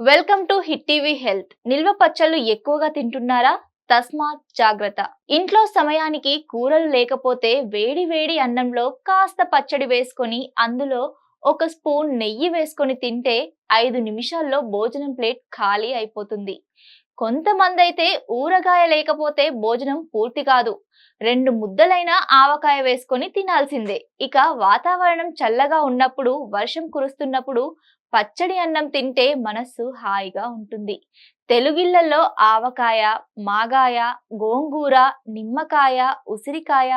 Welcome to Hit TV Health. నిల్వ పచ్చళ్ళు ఎక్కువగా తింటున్నారా? తస్మాత్ జాగ్రత్త. ఇంట్లో సమయానికి కూరలు లేకపోతే వేడి వేడి అన్నంలో కాస్త పచ్చడి వేసుకొని అందులో ఒక స్పూన్ నెయ్యి వేసుకొని తింటే ఐదు నిమిషాల్లో భోజనం ప్లేట్ ఖాళీ అయిపోతుంది. కొంతమంది అయితే ఊరగాయ లేకపోతే భోజనం పూర్తి కాదు. రెండు ముద్దలైన ఆవకాయ వేసుకొని తినాల్సిందే. ఇక వాతావరణం చల్లగా ఉన్నప్పుడు వర్షం కురుస్తున్నప్పుడు పచ్చడి అన్నం తింటే మనస్సు హాయిగా ఉంటుంది. తెలుగిళ్ళలో ఆవకాయ మాగాయ గోంగూర నిమ్మకాయ ఉసిరికాయ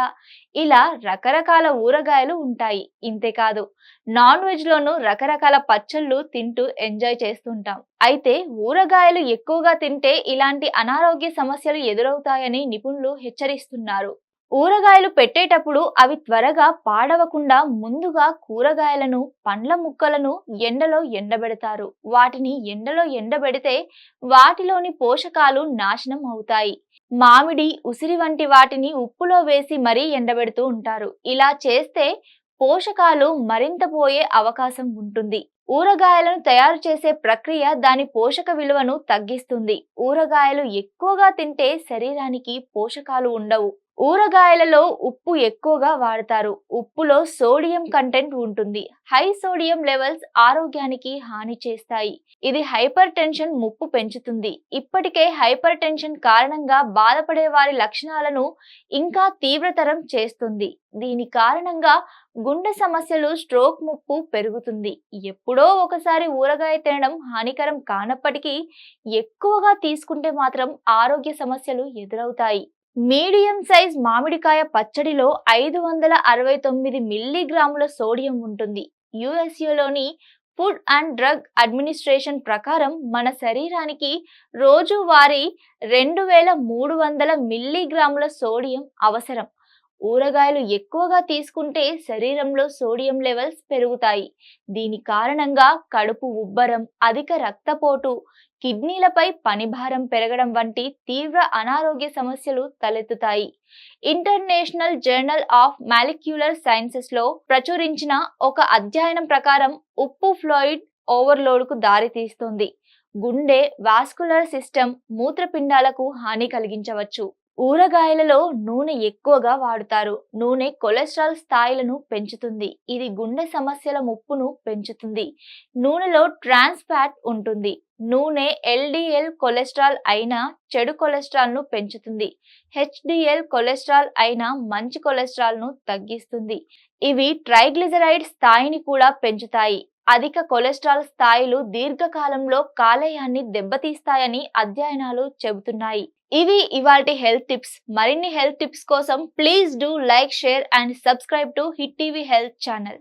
ఇలా రకరకాల ఊరగాయలు ఉంటాయి. ఇంతేకాదు నాన్ వెజ్ లోను రకరకాల పచ్చళ్ళు తింటూ ఎంజాయ్ చేస్తుంటాం. అయితే ఊరగాయలు ఎక్కువగా తింటే ఇలాంటి అనారోగ్య సమస్యలు ఎదురవుతాయని నిపుణులు హెచ్చరిస్తున్నారు. ఊరగాయలు పెట్టేటప్పుడు అవి త్వరగా పాడవకుండా ముందుగా కూరగాయలను పండ్ల ముక్కలను ఎండలో ఎండబెడతారు. వాటిని ఎండలో ఎండబెడితే వాటిలోని పోషకాలు నాశనం అవుతాయి. మామిడి ఉసిరి వంటి వాటిని ఉప్పులో వేసి మరీ ఎండబెడుతూ ఉంటారు. ఇలా చేస్తే పోషకాలు మరింత పోయే అవకాశం ఉంటుంది. ఊరగాయలను తయారు చేసే ప్రక్రియ దాని పోషక విలువను తగ్గిస్తుంది. ఊరగాయలు ఎక్కువగా తింటే శరీరానికి పోషకాలు ఉండవు. ఊరగాయలలో ఉప్పు ఎక్కువగా వాడతారు. ఉప్పులో సోడియం కంటెంట్ ఉంటుంది. హై సోడియం లెవెల్స్ ఆరోగ్యానికి హాని చేస్తాయి. ఇది హైపర్ టెన్షన్ ముప్పు పెంచుతుంది. ఇప్పటికే హైపర్ టెన్షన్ కారణంగా బాధపడే వారి లక్షణాలను ఇంకా తీవ్రతరం చేస్తుంది. దీని కారణంగా గుండె సమస్యలు స్ట్రోక్ ముప్పు పెరుగుతుంది. ఎప్పుడో ఒకసారి ఊరగాయ తినడం హానికరం కానప్పటికీ ఎక్కువగా తీసుకుంటే మాత్రం ఆరోగ్య సమస్యలు ఎదురవుతాయి. మీడియం సైజ్ మామిడికాయ పచ్చడిలో ఐదు వందల అరవై తొమ్మిది మిల్లీగ్రాముల సోడియం ఉంటుంది. యుఎస్ఏలోని ఫుడ్ అండ్ డ్రగ్ అడ్మినిస్ట్రేషన్ ప్రకారం మన శరీరానికి రోజువారీ రెండు వేల మూడు వందల మిల్లీగ్రాముల సోడియం అవసరం. ఊరగాయలు ఎక్కువగా తీసుకుంటే శరీరంలో సోడియం లెవెల్స్ పెరుగుతాయి. దీని కారణంగా కడుపు ఉబ్బరం అధిక రక్తపోటు కిడ్నీలపై పనిభారం పెరగడం వంటి తీవ్ర అనారోగ్య సమస్యలు తలెత్తుతాయి. ఇంటర్నేషనల్ జర్నల్ ఆఫ్ మాలిక్యులర్ సైన్సెస్లో ప్రచురించిన ఒక అధ్యయనం ప్రకారం ఉప్పు ఫ్లోయిడ్ ఓవర్లోడ్కు దారితీస్తుంది. గుండె వాస్కులర్ సిస్టమ్ మూత్రపిండాలకు హాని కలిగించవచ్చు. ఊరగాయలలో నూనె ఎక్కువగా వాడుతారు. నూనె కొలెస్ట్రాల్ స్థాయిలను పెంచుతుంది. ఇది గుండె సమస్యల ముప్పును పెంచుతుంది. నూనెలో ట్రాన్స్ ఫ్యాట్ ఉంటుంది. నూనె ఎల్డిఎల్ కొలెస్ట్రాల్ అయినా చెడు కొలెస్ట్రాల్ను పెంచుతుంది. హెచ్డిఎల్ కొలెస్ట్రాల్ అయినా మంచి కొలెస్ట్రాల్ను తగ్గిస్తుంది. ఇవి ట్రైగ్లిజరైడ్ స్థాయిని కూడా పెంచుతాయి. అధిక కొలెస్ట్రాల్ స్థాయిలు దీర్ఘకాలంలో కాలేయాన్ని దెబ్బతీస్తాయని అధ్యయనాలు చెబుతున్నాయి. ఇవి ఇవాటి హెల్త్ టిప్స్. మరిన్ని హెల్త్ టిప్స్ కోసం please do like share and subscribe to Hit TV Health channel.